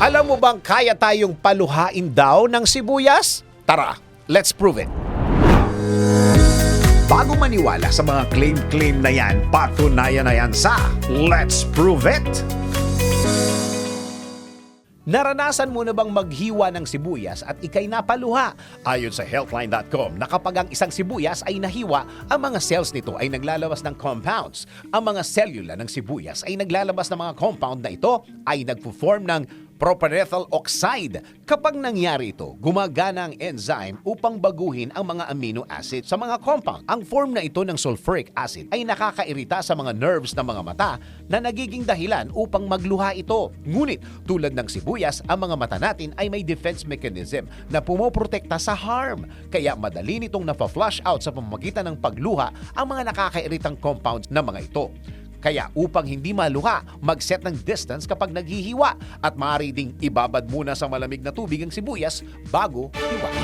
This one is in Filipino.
Alam mo bang kaya tayong paluhain daw ng sibuyas? Tara, let's prove it. Bago maniwala sa mga claim-claim na yan, patunayan na yan sa Let's Prove It! Naranasan mo na bang maghiwa ng sibuyas at ikay napaluha? Ayon sa healthline.com na kapag ang isang sibuyas ay nahiwa, ang mga cells nito ay naglalabas ng compounds. Ang mga selula ng sibuyas ay naglalabas ng mga compound na ito ay nagpo-form ng propionethyl oxide. Kapag nangyari ito, gumagana ang enzyme upang baguhin ang mga amino acid sa mga compound. Ang form na ito ng sulfuric acid ay nakakairita sa mga nerves ng mga mata na nagiging dahilan upang magluha ito. Ngunit tulad ng sibuyas, ang mga mata natin ay may defense mechanism na pumoprotekta sa harm. Kaya madali nitong nafa-flush out sa pamamagitan ng pagluha ang mga nakakairitang compounds na mga ito. Kaya upang hindi maluha, mag-set ng distance kapag naghihiwa at maaari ding ibabad muna sa malamig na tubig ang sibuyas bago hiwa.